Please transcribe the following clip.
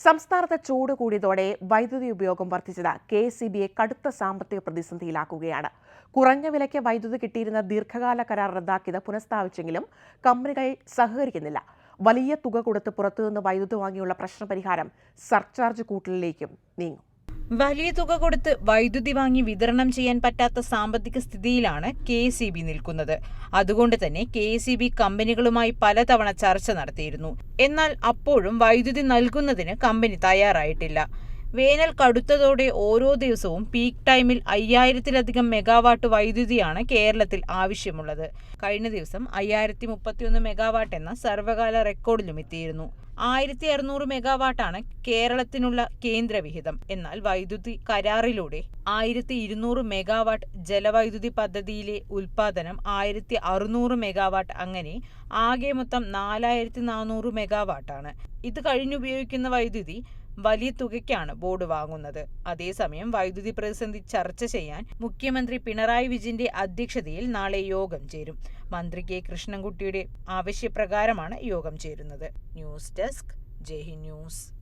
സംസ്ഥാനത്ത് ചൂട് കൂടിയതോടെ വൈദ്യുതി ഉപയോഗം വർദ്ധിച്ചത് കെ എസ് ബിയെ കടുത്ത സാമ്പത്തിക പ്രതിസന്ധിയിലാക്കുകയാണ്. കുറഞ്ഞ വിലയ്ക്ക് വൈദ്യുതി കിട്ടിയിരുന്ന ദീർഘകാല കരാർ റദ്ദാക്കിയത് പുനഃസ്ഥാപിച്ചെങ്കിലും കമ്പനികൾ സഹകരിക്കുന്നില്ല. വലിയ തുക കൊടുത്ത് പുറത്തുനിന്ന് വൈദ്യുതി വാങ്ങിയുള്ള പ്രശ്നപരിഹാരം സർചാർജ് കൂട്ടലിലേക്കും നീങ്ങും. വലിയ തുക കൊടുത്ത് വൈദ്യുതി വാങ്ങി വിതരണം ചെയ്യാൻ പറ്റാത്ത സാമ്പത്തിക സ്ഥിതിയിലാണ് കെ എസ് നിൽക്കുന്നത്. അതുകൊണ്ട് തന്നെ കെ എസ് കമ്പനികളുമായി പലതവണ ചർച്ച നടത്തിയിരുന്നു. എന്നാൽ അപ്പോഴും വൈദ്യുതി നൽകുന്നതിന് കമ്പനി തയ്യാറായിട്ടില്ല. വേനൽ കടുത്തതോടെ ഓരോ ദിവസവും പീക്ക് ടൈമിൽ അയ്യായിരത്തിലധികം മെഗാവാട്ട് വൈദ്യുതിയാണ് കേരളത്തിൽ ആവശ്യമുള്ളത്. കഴിഞ്ഞ ദിവസം അയ്യായിരത്തി മുപ്പത്തിയൊന്ന് മെഗാവാട്ട് എന്ന സർവകാല റെക്കോർഡിലും എത്തിയിരുന്നു. ആയിരത്തി അറുന്നൂറ് മെഗാവാട്ടാണ് കേരളത്തിനുള്ള കേന്ദ്രവിഹിതം. എന്നാൽ വൈദ്യുതി കരാറിലൂടെ ആയിരത്തി ഇരുന്നൂറ് മെഗാവാട്ട് ജലവൈദ്യുതി പദ്ധതിയിലെ ഉൽപാദനം ആയിരത്തി അറുന്നൂറ് മെഗാവാട്ട് അങ്ങനെ ആകെ മൊത്തം നാലായിരത്തി നാനൂറ് മെഗാവാട്ടാണ് ഇത് കഴിഞ്ഞുപയോഗിക്കുന്ന വൈദ്യുതി വലിയ തുകയ്ക്കാണ് ബോർഡ് വാങ്ങുന്നത്. അതേസമയം വൈദ്യുതി പ്രതിസന്ധി ചർച്ച ചെയ്യാൻ മുഖ്യമന്ത്രി പിണറായി വിജയന്റെ അധ്യക്ഷതയിൽ നാളെ യോഗം ചേരും. മന്ത്രി കെ കൃഷ്ണൻകുട്ടിയുടെ ആവശ്യപ്രകാരമാണ് യോഗം ചേരുന്നത്. News desk Jaihind news.